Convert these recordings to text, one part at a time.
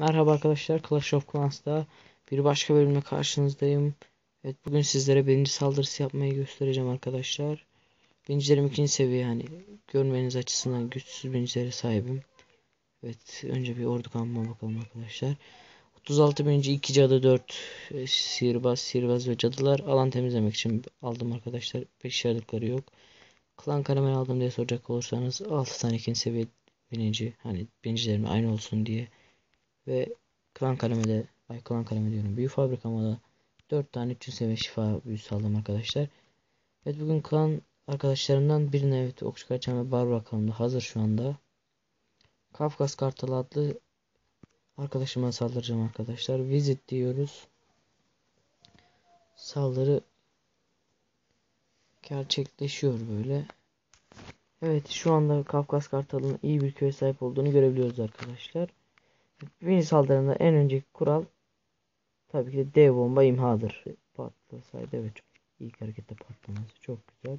Merhaba arkadaşlar Clash of Clans'ta bir başka bölümle karşınızdayım. Evet bugün sizlere birinci saldırısı yapmayı göstereceğim arkadaşlar. Birincilerim ikinci seviye yani görmeniz açısından güçsüz binicilere sahibim. Evet önce bir ordu kampıma bakalım arkadaşlar. 36 bininci 2 cadı 4 e, sihirbaz, sihirbaz ve cadılar alan temizlemek için aldım arkadaşlar. 5 yaradıkları yok. Klan karamel aldım diye soracak olursanız 6 tane ikinci seviye bininci hani bincilerim aynı olsun diye ve klan kalemede ay klan kaleme diyorum büyü fabrikama da 4 tane 300 seviye şifa büyüsü aldım arkadaşlar. Evet bugün klan arkadaşlarımdan birine evet okçu kaçan ve barbar kanalımda hazır şu anda. Kafkas Kartal adlı arkadaşıma saldıracağım arkadaşlar. Visit diyoruz. Saldırı gerçekleşiyor böyle. Evet şu anda Kafkas Kartal'ın iyi bir köye sahip olduğunu görebiliyoruz arkadaşlar. Birinci saldırında en önceki kural tabii ki de dev bomba imhadır. Patlasaydı evet çok ilk harekette patlaması çok güzel.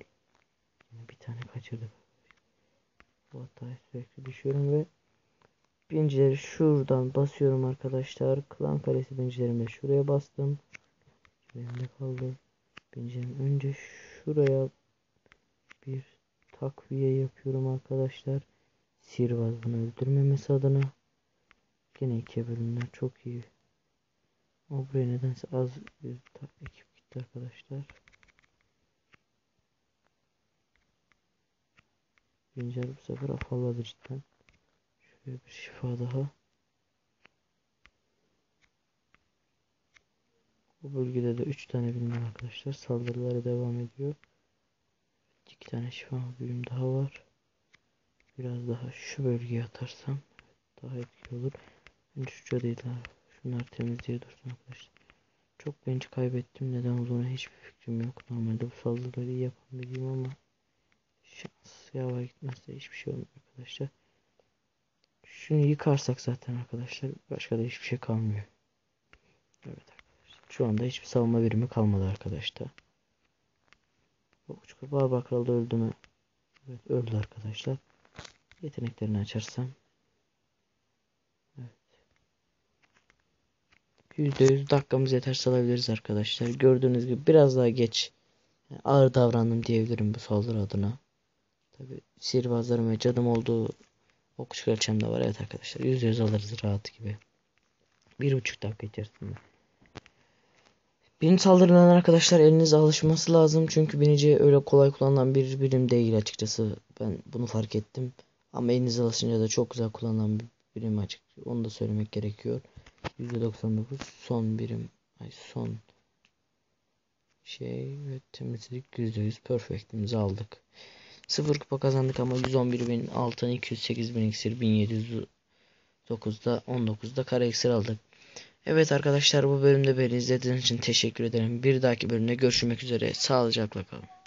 Bir tane kaçırdık. Bu hatayı sürekli düşüyorum ve bincileri şuradan basıyorum arkadaşlar. Klan kalesi bincilerimle şuraya bastım. Elimde kaldı. Bincilerim önce şuraya bir takviye yapıyorum arkadaşlar. Sihirbaz bunu öldürmemesi adına. Yine ikiye bölümler çok iyi. Ama buraya nedense az bir ekip gitti arkadaşlar. Güncel bu sefer afalladı cidden. Şöyle bir şifa daha. Bu bölgede de 3 tane bilim arkadaşlar. Saldırıları devam ediyor. 2 tane şifa büyüm daha var. Biraz daha şu bölgeye atarsam daha etkili olur. Önce şu cadıyla şunlar temizliğe dursun arkadaşlar. Çok bench kaybettim. Neden olduğunu hiçbir fikrim yok. Normalde bu saldırıları iyi yapan biriyim ama şans yavaş gitmezse hiçbir şey olmuyor arkadaşlar. Şunu yıkarsak zaten arkadaşlar başka da hiçbir şey kalmıyor. Evet arkadaşlar. Şu anda hiçbir savunma birimi kalmadı arkadaşlar. Okçu barbar kralı da öldü mü? Evet öldü arkadaşlar. Yeteneklerini açarsam %100 dakikamız yeter salabiliriz arkadaşlar. Gördüğünüz gibi biraz daha geç ağır davrandım diyebilirim bu saldırı adına. Tabi sihirbazlarım ve cadım olduğu okçu kraliçem de var. Evet arkadaşlar %100 alırız rahat gibi. Bir buçuk dakika içerisinde. Birinci saldırılan arkadaşlar elinize alışması lazım. Çünkü binici öyle kolay kullanılan bir birim değil açıkçası. Ben bunu fark ettim. Ama elinize alışınca da çok güzel kullanılan bir birim açık. Onu da söylemek gerekiyor. %99 son birim ay son şey ve temizlik %100 perfect'imizi aldık. 0 kupa kazandık ama 111 bin altın 208 bin iksir 1709'da 19'da kara iksir aldık. Evet arkadaşlar bu bölümde beni izlediğiniz için teşekkür ederim. Bir dahaki bölümde görüşmek üzere. Sağlıcakla kalın.